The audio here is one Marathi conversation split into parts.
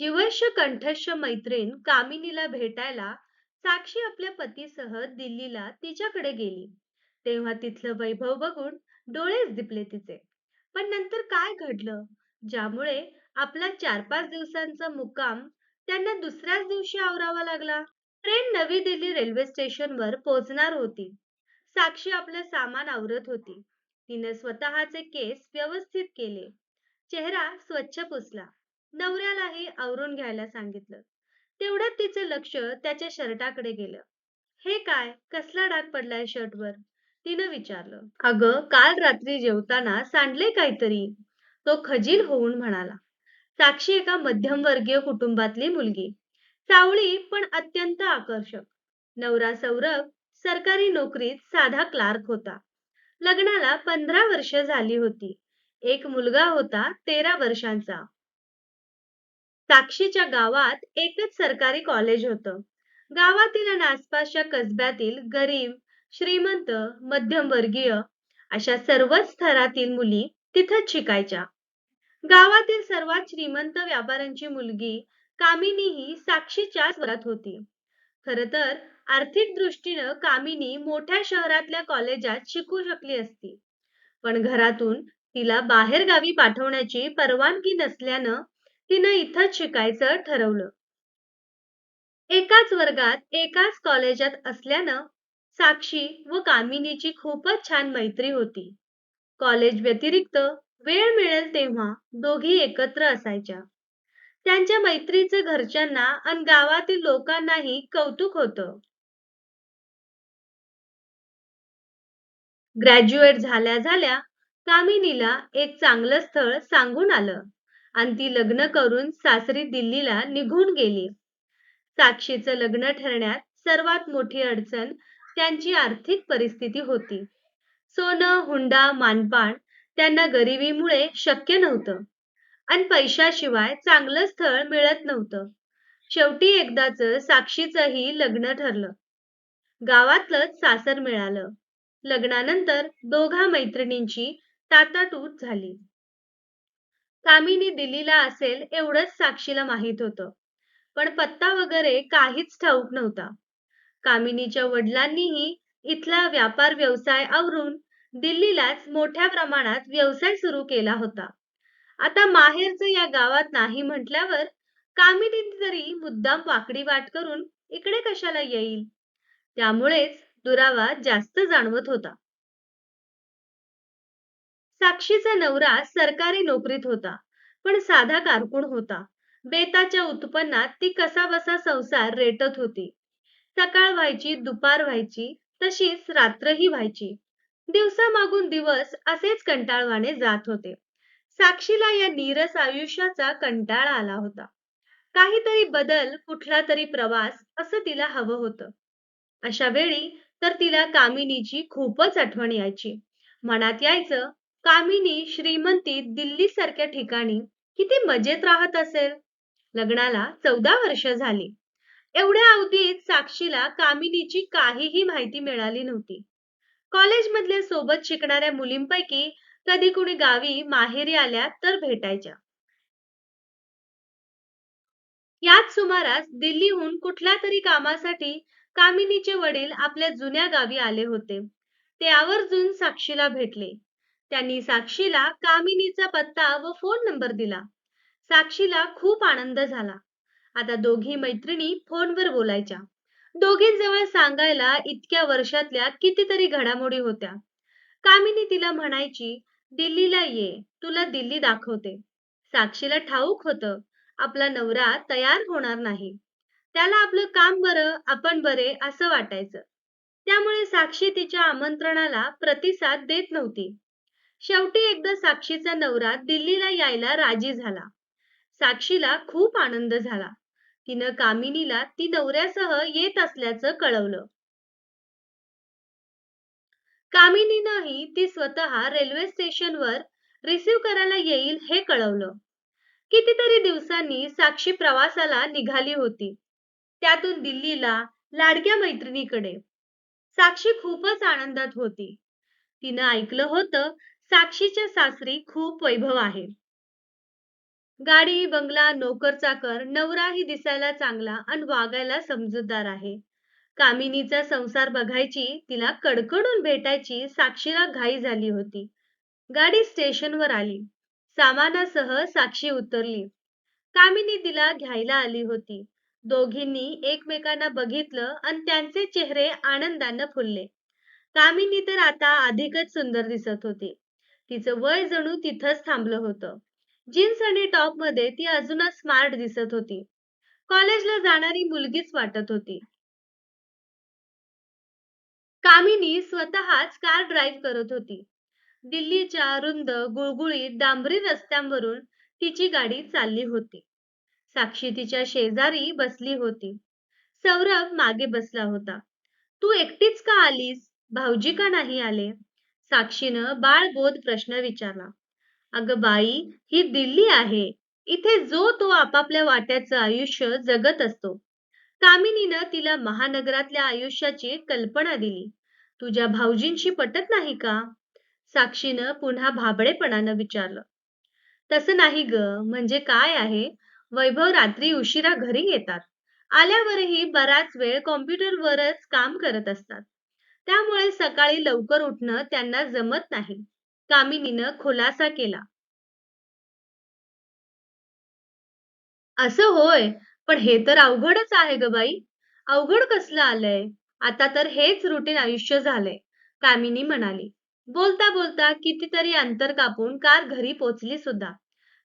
जीवश्य कंठस्थ मैत्रीण कामिनीला भेटायला साक्षी आपल्या पतीसह दिल्लीला तिच्याकडे गेली. तेव्हा तिथलं वैभव बघून डोळेच दिपले तिचे. पण नंतर काय घडलं? ज्यामुळे आपला चार पाच दिवसांचा मुक्काम त्यांना दुसऱ्याच दिवशी आवरावा लागला. ट्रेन नवी दिल्ली रेल्वे स्टेशनवर पोहोचणार होती. साक्षी आपलं सामान आवरत होती. तिने स्वतःचे केस व्यवस्थित केले. चेहरा स्वच्छ पुसला. नवऱ्यालाही आवरून घ्यायला सांगितलं. तेवढ्यात तिचं लक्ष त्याच्या शर्टाकडे गेलं. हे काय? कसला डाग पडलाय शर्टवर? तिनं विचारलं. अगं काल रात्री जेवताना सांडले काहीतरी. तो खजील होऊन म्हणाला. साक्षी एका मध्यमवर्गीय कुटुंबातली मुलगी. सावळी पण अत्यंत आकर्षक. नवरा सौरभ सरकारी नोकरीत साधा क्लार्क होता. लग्नाला पंधरा वर्ष झाली होती. एक मुलगा होता तेरा वर्षांचा. साक्षीच्या गावात एकच सरकारी कॉलेज होतं. गावातील आणि आसपासच्या कसब्यातील गरीब श्रीमंत मध्यमवर्गीय अशा सर्वच स्तरातील मुली तिथंच शिकायच्या. गावातील सर्वात श्रीमंत व्यापाऱ्यांची मुलगी कामिनी ही साक्षीच्या स्वरात होती. खर तर आर्थिक दृष्टीनं कामिनी मोठ्या शहरातल्या कॉलेजात शिकू शकली असती. पण घरातून तिला बाहेर गावी पाठवण्याची परवानगी नसल्यानं तिनं इथंच शिकायचं ठरवलं. एकाच वर्गात एकाच कॉलेजात असल्यानं साक्षी व कामिनीची खूपच छान मैत्री होती. कॉलेज व्यतिरिक्त वेळ मिळेल तेव्हा दोघी एकत्र असायच्या. त्यांच्या मैत्रीचं घरच्यांना आणि गावातील लोकांनाही कौतुक होतं. ग्रॅज्युएट झाल्या झाल्या कामिनीला एक चांगलं स्थळ सांगून आलं. आणि ती लग्न करून सासरी दिल्लीला निघून गेली. साक्षीचं लग्न ठरण्यात सर्वात मोठी अडचण त्यांची आर्थिक परिस्थिती होती. सोनं हुंडा मानपान त्यांना गरिबीमुळे शक्य नव्हतं. आणि पैशाशिवाय चांगलं स्थळ मिळत नव्हतं. शेवटी एकदाच साक्षीचंही लग्न ठरलं. गावातलंच सासर मिळालं. लग्नानंतर दोघा मैत्रिणींची ताटातूट झाली. कामिनी दिल्लीला असेल एवढंच साक्षीला माहीत होतं. पण पत्ता वगैरे काहीच ठाऊक नव्हता. कामिनीच्या वडिलांनीही इथला व्यापार व्यवसाय आवरून दिल्लीलाच मोठ्या प्रमाणात व्यवसाय सुरू केला होता. आता माहेरचं या गावात नाही म्हटल्यावर कामिनी तरी मुद्दाम वाकडी वाट करून इकडे कशाला येईल? त्यामुळेच दुरावा जास्त जाणवत होता. साक्षीचा नवरा सरकारी नोकरीत होता पण साधा कारकून होता. बेताच्या उत्पन्नात ती कसा बसा संसार रेटत होती. सकाळ व्हायची दुपार व्हायची तशीच रात्रही व्हायची. दिवसा मागून दिवस असेच कंटाळवाणे जात होते. साक्षीला या नीरस आयुष्याचा कंटाळा आला होता. काहीतरी बदल कुठला तरी प्रवास असं तिला हवं होतं. अशा वेळी तर तिला कामिनीची खूपच आठवण यायची. मनात यायचं कामिनी श्रीमंती दिल्ली सारख्या ठिकाणी किती मजेत राहत असेल? लग्नाला चौदा वर्ष झाली. एवढ्या अवधीत साक्षीला कामिनीची काहीही माहिती मिळाली नव्हती. कॉलेजमधल्या सोबत शिकणाऱ्या मुलींपैकी कधी कुणी गावी माहेरी आल्या तर भेटायच्या. याच सुमारास दिल्लीहून कुठल्या तरी कामासाठी कामिनीचे वडील आपल्या जुन्या गावी आले होते. ते आवर्जून साक्षीला भेटले. त्यांनी साक्षीला कामिनीचा पत्ता व फोन नंबर दिला. साक्षीला खूप आनंद झाला. आता दोघी मैत्रिणी फोनवर बोलायच्या. दोघींजवळ सांगायला इतक्या वर्षातल्या कितीतरी घडामोडी होत्या. कामिनी तिला म्हणायची दिल्लीला ये तुला दिल्ली दाखवते. साक्षीला ठाऊक होतं आपला नवरा तयार होणार नाही. त्याला आपलं काम बरं आपण बरे असं वाटायचं. त्यामुळे साक्षी तिच्या आमंत्रणाला प्रतिसाद देत नव्हती. शेवटी एकदा साक्षीचा नवरा दिल्लीला यायला राजी झाला. साक्षीला खूप आनंद झाला. तिनं कामिनीला ती नवऱ्यासह येत असल्याचं कळवलं. कामिनीनंही ती स्वतः रेल्वे स्टेशनवर रिसीव करायला येईल हे कळवलं. कितीतरी दिवसांनी साक्षी प्रवासाला निघाली होती. त्यातून दिल्लीला लाडक्या मैत्रिणीकडे. साक्षी खूपच आनंदात होती. तिनं ऐकलं होतं साक्षीच्या सासरी खूप वैभव आहे. गाडी बंगला नोकर चाकर नवराही दिसायला चांगला आणि वागायला समजूतदार आहे. कामिनीचा संसार बघायची तिला कडकडून भेटायची साक्षीला घाई झाली होती. गाडी स्टेशनवर आली. सामानासह साक्षी उतरली. कामिनी तिला घ्यायला आली होती. दोघींनी एकमेकांना बघितलं आणि त्यांचे चेहरे आनंदानं फुलले. कामिनी तर आता अधिकच सुंदर दिसत होती. तिचं वय जणू तिथंच थांबलं होतं. जीन्स आणि टॉपमध्ये ती अजूनच स्मार्ट दिसत होती. कॉलेजला जाणारी मुलगीच वाटत होती. कामिनी स्वतःच कार ड्राईव्ह करत होती. दिल्लीच्या रुंद गुळगुळीत डांबरी रस्त्यांवरून तिची गाडी चालली होती. साक्षी तिच्या शेजारी बसली होती. सौरभ मागे बसला होता. तू एकटीच का आलीस? भाऊजी का नाही आले? साक्षीनं बाळबोध प्रश्न विचारला. अगं बाई ही दिल्ली आहे. इथे जो तो आपापल्या वाट्याचं आयुष्य जगत असतो. कामिनीनं तिला महानगरातल्या आयुष्याची कल्पना दिली. तुझ्या भाऊजींशी पटत नाही का? साक्षीनं पुन्हा भाबडेपणानं विचारलं. तसं नाही ग म्हणजे काय आहे? वैभव रात्री उशिरा घरी येतात. आल्यावरही बराच वेळ कॉम्प्युटरवरच काम करत असतात. त्यामुळे सकाळी लवकर उठणं त्यांना जमत नाही. कामिनीनं खुलासा केला. असं होय पण हे तर अवघडच आहे ग बाई. अवघड कसलं आलंय? आता तर हेच रुटीन आयुष्य झालंय. कामिनी म्हणाली. बोलता बोलता कितीतरी अंतर कापून कार घरी पोचली सुद्धा.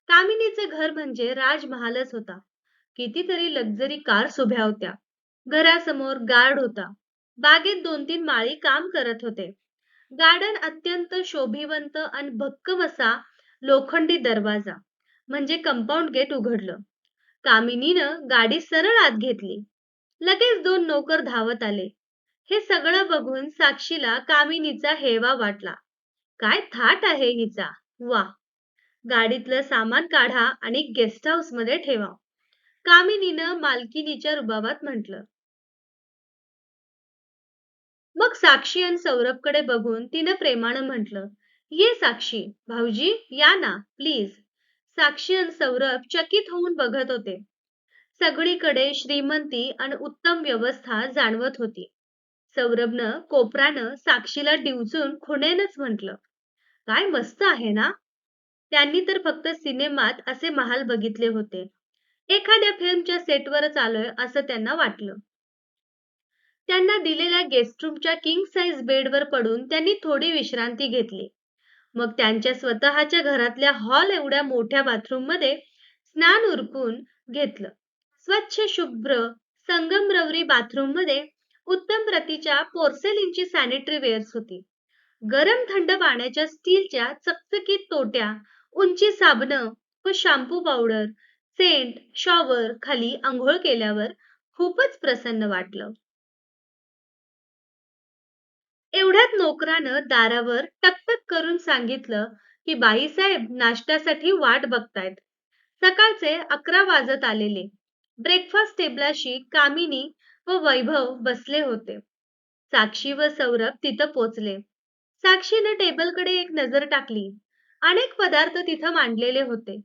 कामिनीचं घर म्हणजे राजमहालच होता. कितीतरी लक्झरी कार्स उभ्या होत्या. घरासमोर गार्ड होता. बागेत दोन तीन माळी काम करत होते. गार्डन अत्यंत शोभिवंत आणि भक्कम असा लोखंडी दरवाजा म्हणजे कंपाऊंड गेट उघडलं. कामिनीनं गाडी सरळ आत घेतली. लगेच दोन नोकर धावत आले. हे सगळं बघून साक्षीला कामिनीचा हेवा वाटला. काय थाट आहे हिचा. वा गाडीतलं सामान काढा आणि गेस्ट हाऊसमध्ये ठेवा. कामिनीनं मालकिनीच्या रुबाबात म्हटलं. मग साक्षी आणि सौरभकडे बघून तिनं प्रेमानं म्हटलं ये साक्षी भाऊजी या ना प्लीज. साक्षी आणि सौरभ चकित होऊन बघत होते. सगळीकडे श्रीमंती आणि उत्तम व्यवस्था जाणवत होती. सौरभनं कोपरानं साक्षीला डिवचून खुणेनच म्हटलं काय मस्त आहे ना? त्यांनी तर फक्त सिनेमात असे महाल बघितले होते. एखाद्या फिल्मच्या सेटवरच आलोय असं त्यांना वाटलं. त्यांना दिलेल्या गेस्ट रूमच्या किंग साईज बेडवर पडून त्यांनी थोडी विश्रांती घेतली. मग त्यांच्या स्वतःच्या घरातल्या हॉल एवढ्या मोठ्या बाथरूममध्ये स्नान उरकून घेतलं. स्वच्छ शुभ्र संगमरवरी बाथरूममध्ये उत्तम प्रतीच्या पोर्सेलिनची सॅनिटरी वेअर्स होती. गरम थंड पाण्याच्या स्टीलच्या चकचकीत तोट्या उंची साबणं व शॅम्पू पावडर सेंट शॉवर खाली आंघोळ केल्यावर खूपच प्रसन्न वाटलं. एवढ्यात नोकरानं दारावर टकटक करून सांगितलं की बाईसाहेब नाश्त्यासाठी वाट बघतायत. सकाळचे अकरा वाजत आलेले. ब्रेकफास्ट टेबलाशी कामिनी व वैभव बसले होते. साक्षी व सौरभ तिथं पोचले. साक्षीनं टेबलकडे एक नजर टाकली. अनेक पदार्थ तिथं मांडलेले होते.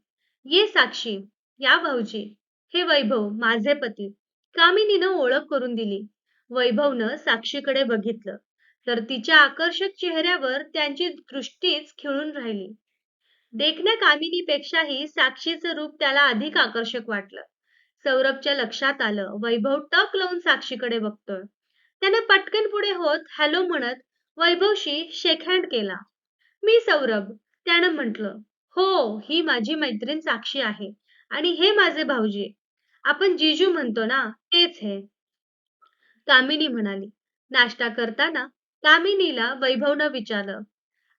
ये साक्षी या भाऊजी. हे वैभव माझे पती. कामिनीनं ओळख करून दिली. वैभवनं साक्षीकडे बघितलं. तर तिच्या आकर्षक चेहऱ्यावर त्यांची दृष्टीच खिळून राहिली. देखण्या कामिनीपेक्षाही साक्षीचं रूप त्याला अधिक आकर्षक वाटलं. सौरभच्या लक्षात आलं वैभव टक लावून साक्षीकडे बघतोय. त्याने पटकन पुढे होत हॅलो म्हणत वैभवशी शेक हँड केला. मी सौरभ त्यानं म्हटलं. हो ही माझी मैत्रीण साक्षी आहे आणि हे माझे भाऊजी. आपण जीजू म्हणतो ना तेच हे. कामिनी म्हणाली. नाश्ता करताना कामिनीला वैभवनं विचारलं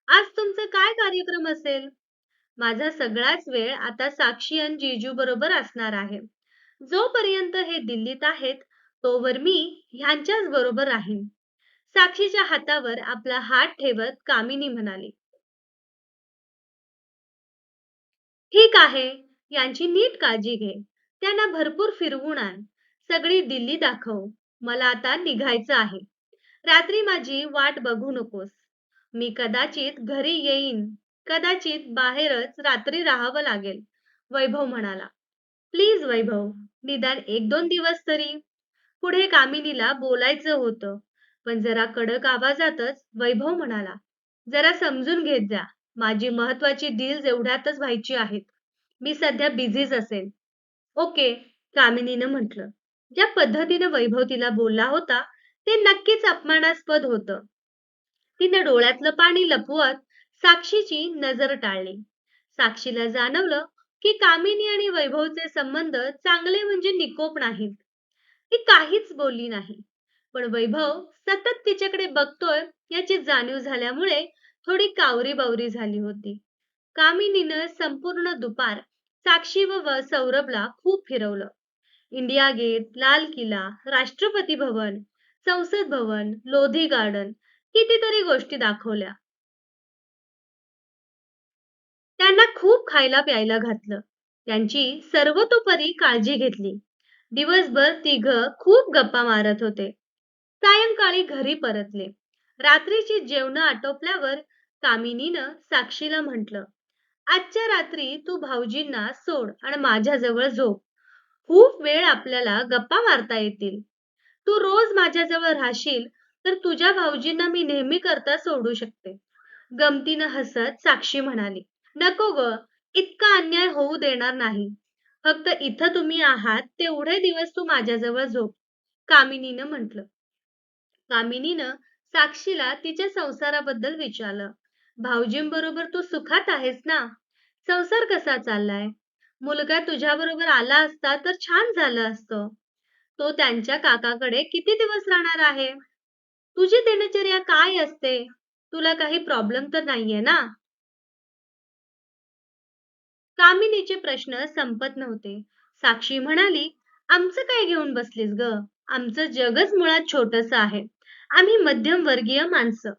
आज तुमचं काय कार्यक्रम असेल? माझा सगळाच वेळ आता साक्षी आणि जीजू बरोबर असणार आहे. जोपर्यंत हे दिल्लीत आहेत तोवर मी ह्यांच्याच बरोबर राहीन. साक्षीच्या हातावर आपला हात ठेवत कामिनी म्हणाली ठीक आहे यांची नीट काळजी घे. त्यांना भरपूर फिरवून आण. सगळी दिल्ली दाखव. मला आता निघायचं आहे. रात्री माझी वाट बघू नकोस. मी कदाचित घरी येईन. कदाचित बाहेरच रात्री राहावं लागेल. वैभव म्हणाला. प्लीज वैभव निदान एक दोन दिवस तरी. पुढे कामिनीला बोलायचं होतं. पण जरा कडक आवाजातच वैभव म्हणाला. जरा समजून घेत जा. माझी महत्वाची डील्स एवढ्यातच व्हायची आहेत. मी सध्या बिझीच असेल. ओके कामिनीनं म्हटलं. ज्या पद्धतीनं वैभव तिला बोलला होता ते नक्कीच अपमानास्पद होतं. तिने डोळ्यातलं पाणी लपवत साक्षीची नजर टाळली. साक्षीला जाणवलं की कामिनी आणि वैभवचे संबंध चांगले म्हणजे निकोप नाहीत. ती काहीच बोलली नाही. पण वैभव सतत तिच्याकडे बघतोय याची जाणीव झाल्यामुळे थोडी कावरी बावरी झाली होती. कामिनीनं संपूर्ण दुपार साक्षी व सौरभला खूप फिरवलं. इंडिया गेट लाल किल्ला राष्ट्रपती भवन संसद भवन लोधी गार्डन कितीतरी गोष्टी दाखवल्या. त्यांना खूप खायला प्यायला घातलं. त्यांची सर्वतोपरी काळजी घेतली. दिवसभर तिघ खूप गप्पा मारत होते. सायंकाळी घरी परतले. रात्रीची जेवण आटोपल्यावर कामिनीनं साक्षीला म्हटलं आजच्या रात्री तू भाऊजींना सोड आणि माझ्याजवळ झोप. खूप वेळ आपल्याला गप्पा मारता येतील. तू रोज माझ्याजवळ राहशील तर तुझ्या भाऊजींना मी नेहमी करता सोडू शकते. गमतीनं हसत साक्षी म्हणाली नको ग इतका अन्याय होऊ देणार नाही. फक्त इथं तुम्ही आहात तेवढे दिवस तू माझ्याजवळ झोप. कामिनीनं म्हटलं. कामिनीनं साक्षीला तिच्या संसाराबद्दल विचारलं. भाऊजींबरोबर तू सुखात आहेस ना? संसार कसा चाललाय? मुलगा तुझ्या बरोबर आला असता तर छान झालं असतं. तो त्यांच्या काकाकडे किती दिवस राहणार आहे? तुझी दिनचर्या काय असते? तुला काही प्रॉब्लेम तर नाहीये ना? कामिनीचे प्रश्न संपत नव्हते. साक्षी म्हणाली आमचं काय घेऊन बसलीस ग? आमचं जगच मुळात छोटस आहे. आम्ही मध्यम वर्गीय माणसं.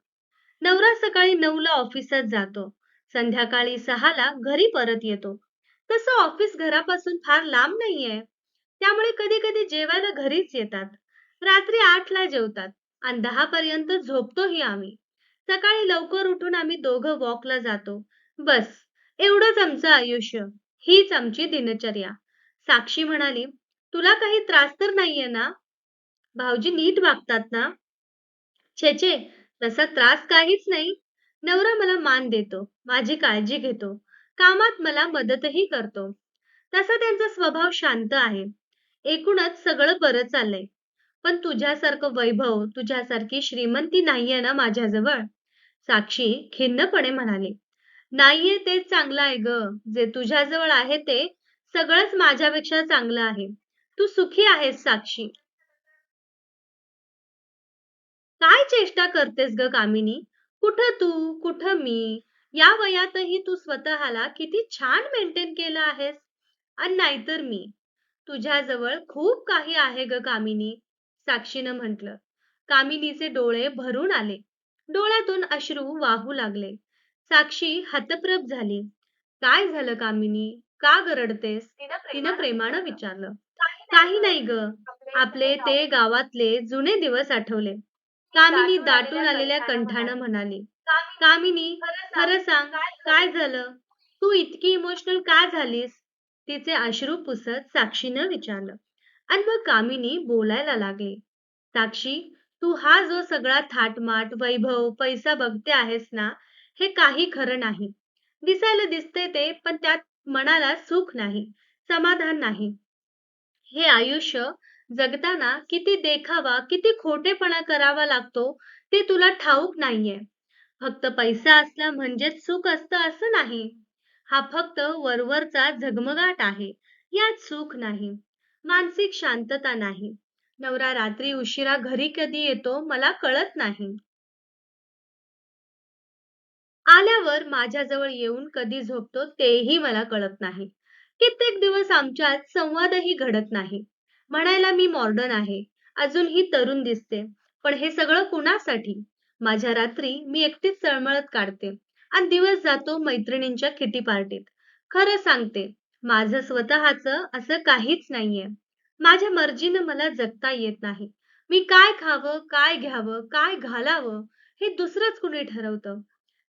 नवरा सकाळी नऊला ऑफिसात जातो. संध्याकाळी सहाला घरी परत येतो. तसं ऑफिस घरापासून फार लांब नाहीये. त्यामुळे कधी कधी जेवायला घरीच येतात. रात्री आठला जेवतात आणि दहा पर्यंत झोपतोही आम्ही. सकाळी लवकर उठून आम्ही दोघं वॉकला जातो. बस एवढंच आमचं आयुष्य. हीच आमची दिनचर्या. साक्षी म्हणाली तुला काही त्रास तर नाहीये ना? भाऊजी नीट वागतात ना? छे छे तसा त्रास काहीच नाही. नवरा मला मान देतो माझी काळजी घेतो. कामात मला मदतही करतो. तसा त्यांचा स्वभाव शांत आहे. एकूणच सगळं बरं चाललंय. पण तुझ्यासारखं वैभव तुझ्यासारखी श्रीमंती नाहीये ना माझ्याजवळ? साक्षी खिन्नपणे म्हणाली. नाहीये तेच चांगलं आहे ग. जे तुझ्याजवळ आहे ते सगळंच माझ्यापेक्षा चांगलं आहे. तू सुखी आहेस साक्षी. काय चेष्टा करतेस ग कामिनी? कुठं तू? कुठं मी? या वयातही तू स्वतःला किती छान मेंटेन केलं आहेस? आणि नाहीतर मी. तुझ्याजवळ खूप काही आहे ग कामिनी साक्षीनं म्हटलं. कामिनीचे डोळे भरून आले. डोळ्यातून अश्रू वाहू लागले. साक्षी हतप्रभ झाली. काय झालं कामिनी? का गरडतेस? तिनं प्रेमानं विचारलं. काही नाही ग. आपले ते गावातले जुने दिवस आठवले. कामिनी दाटून आलेल्या कंठानं म्हणाली. कामिनी खरं सांग. काय झालं? तू इतकी इमोशनल का झालीस? तिचे अश्रू पुसत साक्षीनं विचारलं. आणि मग कामिनी बोलायला लागली साक्षी तू हा जो सगळा थाटमाट वैभव पैसा बघते आहेस ना हे काही खरं नाही. दिसायला दिसते ते पण त्यात मनाला सुख नाही समाधान नाही. हे आयुष्य जगताना किती देखावा किती खोटेपणा करावा लागतो ते तुला ठाऊक नाहीये. फक्त पैसा असला म्हणजेच सुख असतं असं नाही. हा फक्त वरवरचा झगमगाट आहे. यात सुख नाही मानसिक शांतता नाही. नवरा रात्री उशिरा घरी कधी येतो मला कळत नाही. आल्यावर माझ्याजवळ येऊन कधी झोपतो तेही मला कळत नाही. कित्येक दिवस आमच्यात संवादही घडत नाही. म्हणायला मी मॉर्डन आहे. अजूनही तरुण दिसते. पण हे सगळं कुणासाठी? माझ्या रात्री मी एकटीच तळमळत काढते. आणि दिवस जातो मैत्रिणींच्या किटी पार्टीत. खरं सांगते माझं स्वतःचं असं काहीच नाहीये. माझ्या मर्जीनं मला जगता येत नाही. मी काय खावं काय घ्यावं काय घालावं हे दुसरंच कुणी ठरवतं?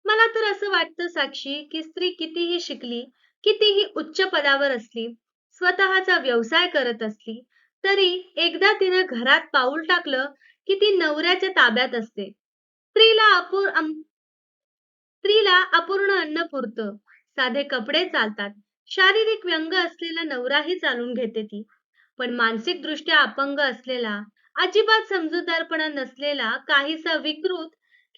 मला तर असं वाटतं साक्षी की स्त्री कितीही शिकली कितीही उच्च पदावर असली स्वतःचा व्यवसाय करत असली तरी एकदा तिनं घरात पाऊल टाकलं की ती नवऱ्याच्या ताब्यात असते. स्त्रीला अपूर स्त्रीला अपूर्ण अन्न पुरतं. साधे कपडे चालतात. शारीरिक व्यंग असलेला नवराही चालून घेते ती. पण मानसिक दृष्ट्या अपंग असलेला अजिबात समजूतदारपणा नसलेला काहीसा विकृत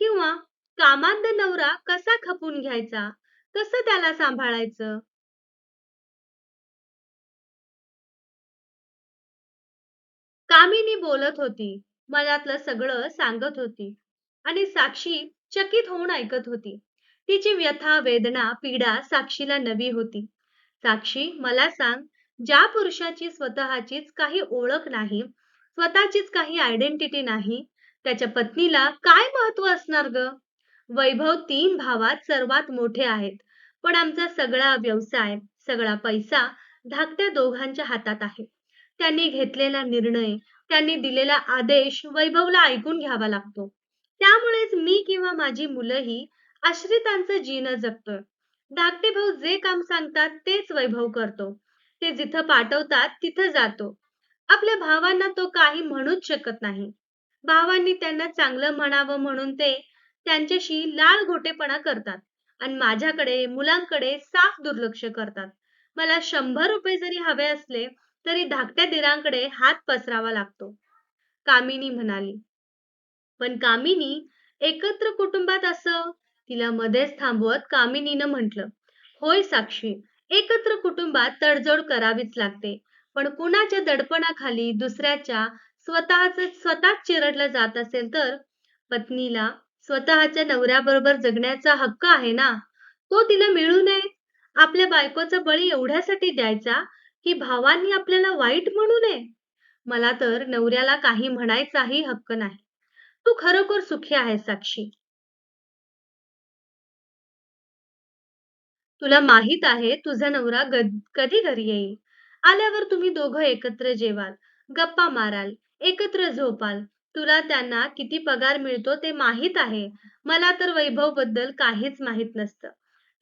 किंवा कामांध नवरा कसा खपून घ्यायचा? कसं त्याला सांभाळायचं? कामिनी बोलत होती. मनातलं सगळं सांगत होती. आणि साक्षी चकित होऊन ऐकत होती. तिची व्यथा वेदना पीडा साक्षीला नवी होती. साक्षी मला सांग ज्या पुरुषाची स्वतःचीच काही ओळख नाही स्वतःचीच काही आयडेंटिटी नाही त्याच्या पत्नीला काय महत्त्व असणार ग? वैभव तीन भावात सर्वात मोठे आहेत पण आमचा सगळा व्यवसाय सगळा पैसा धाकट्या दोघांच्या हातात आहे. त्यांनी घेतलेला निर्णय त्यांनी दिलेला आदेश वैभवला ऐकून घ्यावा लागतो. त्यामुळेच मी किंवा माझी मुलंही आश्रितांचं जीन जगतोय धाकटे भाऊ जे काम सांगतात तेच वैभव करतो. ते जिथं पाठवतात तिथं जातो. आपल्या भावांना तो काही म्हणूच शकत नाही. भावांनी त्यांना चांगलं म्हणावं म्हणून ते त्यांच्याशी लाल घोटेपणा करतात आणि माझ्याकडे मुलांकडे साफ दुर्लक्ष करतात. मला शंभर रुपये जरी हवे असले तरी धाकट्या दिरांकडे हात पसरावा लागतो. कामिनी म्हणाली. पण कामिनी एकत्र कुटुंबात असं तिला मध्येच थांबवत कामिनीनं म्हटलं होय साक्षी एकत्र कुटुंबात तडजोड करावीच लागते. पण कुणाच्या दडपणाखाली दुसऱ्याच्या स्वतःच स्वतः चिरडलं जात असेल तर? पत्नीला स्वतःच्या नवऱ्याबरोबर जगण्याचा हक्क आहे ना? तो तिला मिळू नये? आपल्या बायकोचा बळी एवढ्यासाठी द्यायचा की भावांनी आपल्याला वाईट म्हणू नये? मला तर नवऱ्याला काही म्हणायचाही हक्क नाही. तू खरोखर सुखी आहे साक्षी. तुला माहीत आहे तुझा नवरा कधी घरी येईल? आल्यावर तुम्ही दोघं एकत्र जेवाल गप्पा माराल एकत्र झोपाल. तुला त्यांना किती पगार मिळतो ते माहीत आहे. मला तर वैभवबद्दल काहीच माहीत नसतं.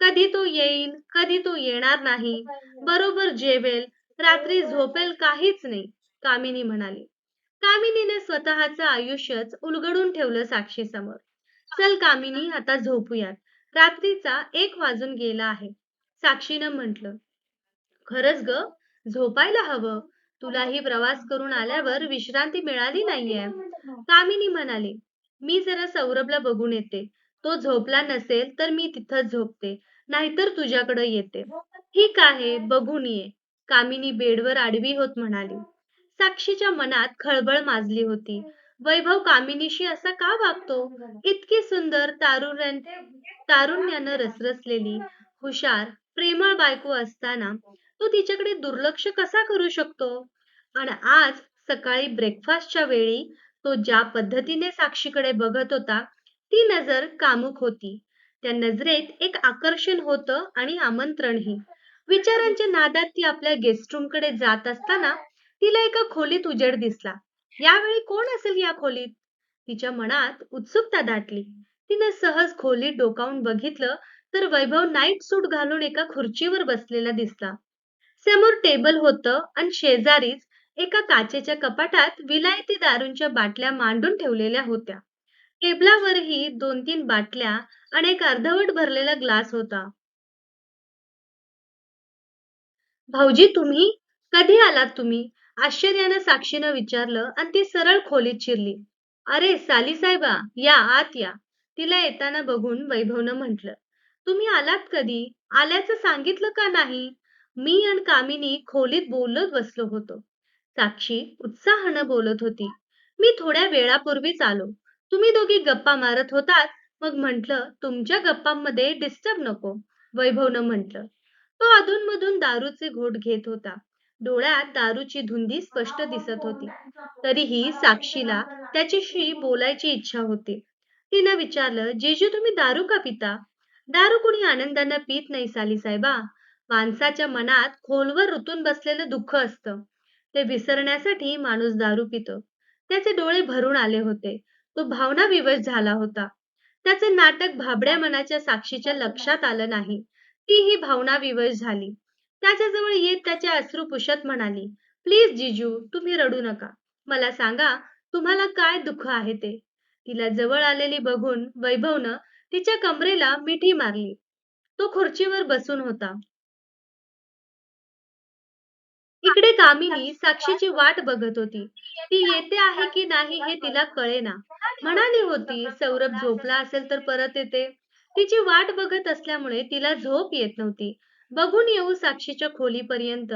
कधी तो येईल कधी तो येणार नाही. बरोबर जेवेल रात्री झोपेल काहीच नाही कामिनी म्हणाली. कामिनीने स्वतःचं आयुष्यच उलगडून ठेवलं साक्षी समोर चल कामिनी आता झोपूयात. रात्रीचा एक वाजून गेला आहे. साक्षीनं म्हटलं खरंच ग झोपायला हवं. तुलाही प्रवास करून आल्यावर विश्रांती मिळाली नाहीये. कामिनी म्हणाली मी जरा सौरभला बघून येते. तो झोपला नसेल तर मी तिथंच झोपते. नाहीतर तुझ्याकडे येते. ठीक आहे बघून ये. कामिनी बेडवर आडवी होत म्हणाली. साक्षीच्या मनात खळबळ माजली होती. वैभव कामिनीशी असा का वागतो? इतकी सुंदर तारुण्य तारुण्यानं रसरसलेली हुशार प्रेमळ बायको असताना तो तिच्याकडे दुर्लक्ष कसा करू शकतो? आणि आज सकाळी ब्रेकफास्टच्या वेळी तो ज्या पद्धतीने साक्षीकडे बघत होता ती नजर कामुक होती. त्या नजरेत एक आकर्षण होतं आणि आमंत्रणही. विचारांच्या नादात ती आपल्या गेस्ट रूमकडे जात असताना तिला एका खोलीत उजेड दिसला. यावेळी कोण असेल या खोलीत? तिच्या मनात उत्सुकता दाटली. तिने सहज खोलीत डोकावून बघितलं तर वैभव नाईट सूट घालून एका खुर्चीवर बसलेला दिसला. समोर टेबल होतं आणि शेजारीच एका काचेच्या कपाटात विलायती दारूंच्या बाटल्या मांडून ठेवलेल्या होत्या. टेबलावरही दोन तीन बाटल्या आणि एक अर्धवट भरलेला ग्लास होता. भाऊजी तुम्ही? कधी आलात तुम्ही? आश्चर्यानं साक्षीनं विचारलं आणि ती सरळ खोलीत शिरली. अरे साली साहेबा या आत या. तिला येताना बघून वैभवनं म्हटलं तुम्ही आलात कधी? आल्याचं सांगितलं का नाही? मी आणि कामिनी खोलीत बोलत बसलो होतो. साक्षी उत्साहानं बोलत होती मी थोड्या वेळापूर्वीच आलो. तुम्ही दोघी गप्पा मारत होतात. मग म्हंटल तुमच्या गप्पांमध्ये डिस्टर्ब नको. वैभवनं म्हटलं तो अधूनमधून दारूचे घोट घेत होता. डोळ्यात दारूची धुंदी स्पष्ट दिसत होती. तरीही साक्षीला त्याच्याशी बोलायची इच्छा होती. तिनं विचारलं जेजू तुम्ही दारू का पिता? दारू कुणी आनंदानं पित नाही साली साहेबा. माणसाच्या मनात खोलवर रुतून बसलेलं दुःख असतं. ते विसरण्यासाठी माणूस दारू पितो. त्याचे डोळे भरून आले होते. तो भावना विवश झाला होता. त्याचे नाटक भाबड्या मनाच्या साक्षीच्या लक्षात आलं नाही. ती ही भावना विवश झाली. त्याच्याजवळ येत त्याचे अश्रू पुसत म्हणाली प्लीज जिजू तुम्ही रडू नका. मला सांगा तुम्हाला काय दुःख आहे ते? तिला जवळ आलेली बघून वैभवनं तिच्या कमरेला मिठी मारली. तो खुर्चीवर बसून होता. इकडे कामिनी साक्षीची वाट बघत होती. ती येते आहे की नाही हे तिला कळेना. म्हणाली होती सौरभ झोपला असेल तर परत येते. तिची वाट बघत असल्यामुळे तिला झोप येत नव्हती. बघून येऊ साक्षीच्या खोलीपर्यंत.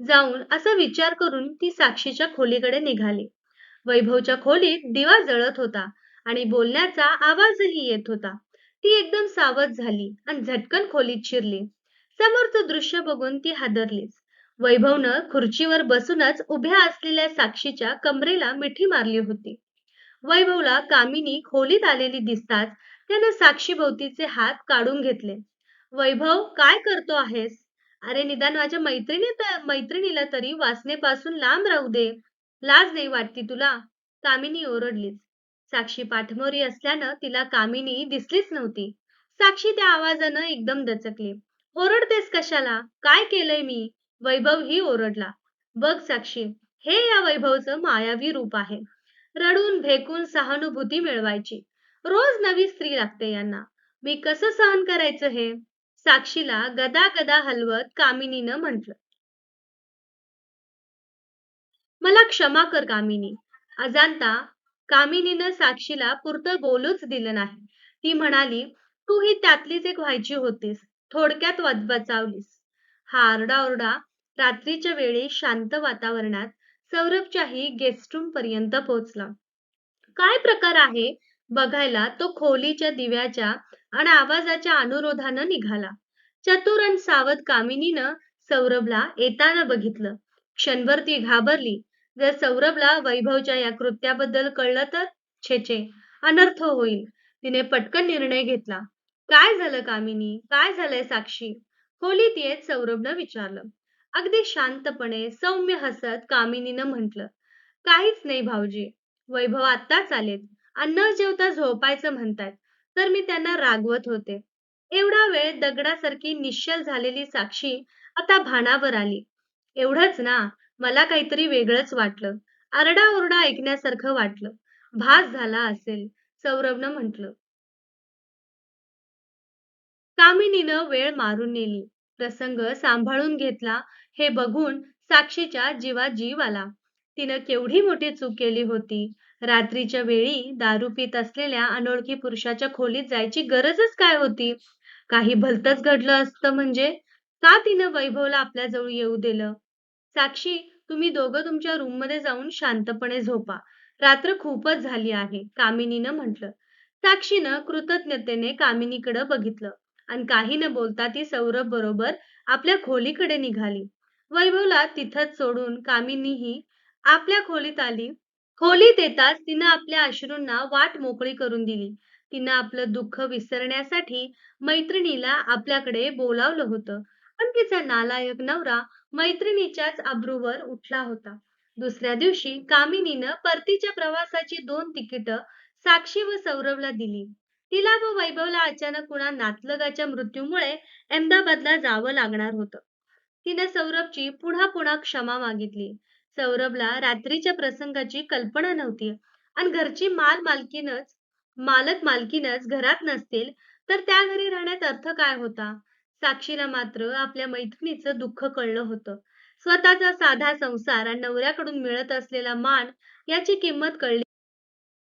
जाऊन असा विचार करून ती साक्षीच्या खोलीकडे निघाली. वैभवच्या खोलीत दिवा जळत होता आणि बोलण्याचा आवाजही येत होता. ती एकदम सावध झाली आणि झटकन खोलीत शिरली. समोरचं दृश्य बघून ती हादरलीच. वैभवनं खुर्चीवर बसूनच उभ्या असलेल्या साक्षीच्या कमरेला मिठी मारली होती. वैभवला कामिनी खोलीत आलेली दिसताच त्यानं साक्षी भोवतीचे हात काढून घेतले. वैभव काय करतो आहेस? अरे निदान माझ्या मैत्रिणी मैत्रिणीला तरी वासनेपासून लांब राहू दे. लाज नाही वाटती तुला? कामिनी ओरडलीच. साक्षी पाठमोरी असल्यानं तिला कामिनी दिसलीच नव्हती. साक्षी त्या आवाजानं एकदम दचकली. ओरडतेस कशाला? काय केलंय मी? वैभव ही ओरडला. बघ साक्षी हे या वैभवचं मायावी रूप आहे. रडून भेकून सहानुभूती मिळवायची. रोज नवी स्त्री लागते यांना. मी कसं सहन करायचं हे? साक्षीला गदा गदा हलवत कामिनीनं म्हटलं. मला क्षमा कर कामिनी. अजांता कामिनीनं साक्षीला पुरतं बोलूच दिलं नाही. ती म्हणाली तू ही त्यातलीच एक व्हायची होतीस. थोडक्यात बचावलीस हा आरडाओरडा रात्रीच्या वेळी शांत वातावरणात सौरभच्याही गेस्टरूम पर्यंत पोहोचला. काय प्रकार आहे? बघायला तो खोलीच्या दिव्याच्या आणि आवाजाच्या अनुरोधानं निघाला. चतुर आणि सावध कामिनीनं सौरभला येताना बघितलं. क्षणभर ती घाबरली. जर सौरभला वैभवच्या या कृत्याबद्दल कळलं तर? छेचे अनर्थ होईल. तिने पटकन निर्णय घेतला. काय झालं कामिनी? काय झालंय साक्षी? खोलीत येत सौरभनं विचारलं. अगदी शांतपणे सौम्य हसत कामिनीनं म्हटलं काहीच नाही भाऊजी. वैभव आत्ताच आलेत. अन्न जेवता झोपायचं म्हणतात तर मी त्यांना रागवत होते. एवढा वेळ दगडासारखी निश्चल झालेली साक्षी आता भानावर आली. एवढंच ना मला काहीतरी वेगळंच वाटलं. आरडाओरडा ऐकण्यासारखं वाटलं. भास झाला असेल सौरभनं म्हटलं. कामिनीनं वेळ मारून नेली. प्रसंग सांभाळून घेतला हे बघून साक्षीच्या जीवात जीव आला. तिनं केवढी मोठी चूक केली होती? रात्रीच्या वेळी दारू पित असलेल्या अनोळखी पुरुषाच्या खोलीत जायची गरजच काय होती? काही भलतच घडलं असतं म्हणजे? का तिनं वैभवला आपल्या जवळ येऊ दिलं? साक्षी तुम्ही दोघं तुमच्या रूममध्ये जाऊन शांतपणे झोपा. रात्र खूपच झाली आहे कामिनीनं म्हटलं. साक्षीनं कृतज्ञतेने कामिनीकडे बघितलं. आणि काही न बोलता ती सौरभ बरोबर आपल्या खोलीकडे निघाली. वैभवला तिथंच सोडून कामिनीही आपल्या खोलीत आली. खोलीत येताच तिनं आपल्या अश्रूंना वाट मोकळी करून दिली. तिनं आपलं दुःख विसरण्यासाठी मैत्रिणीला आपल्याकडे बोलावलं होतं. पण तिचा नालायक नवरा मैत्रिणीच्याच अब्रूवर उठला होता. दुसऱ्या दिवशी कामिनीनं परतीच्या प्रवासाची दोन तिकीट साक्षी व सौरवला दिली. तिला व वैभवला अचानक कुणा नातलगाच्या मृत्यूमुळे अहमदाबादला जावं लागणार होतं. तिनं सौरभची पुन्हा पुन्हा क्षमा मागितली. सौरभला रात्रीच्या प्रसंगाची कल्पना नव्हती. आणि घरची माल मालकीनच मालक मालकीनच घरात नसतील तर त्या घरी राहण्यात अर्थ काय होता? साक्षीला मात्र आपल्या मैत्रिणीचं दुःख कळलं होतं. स्वतःचा साधा संसार आणि नवऱ्याकडून मिळत असलेला मान याची किंमत कळली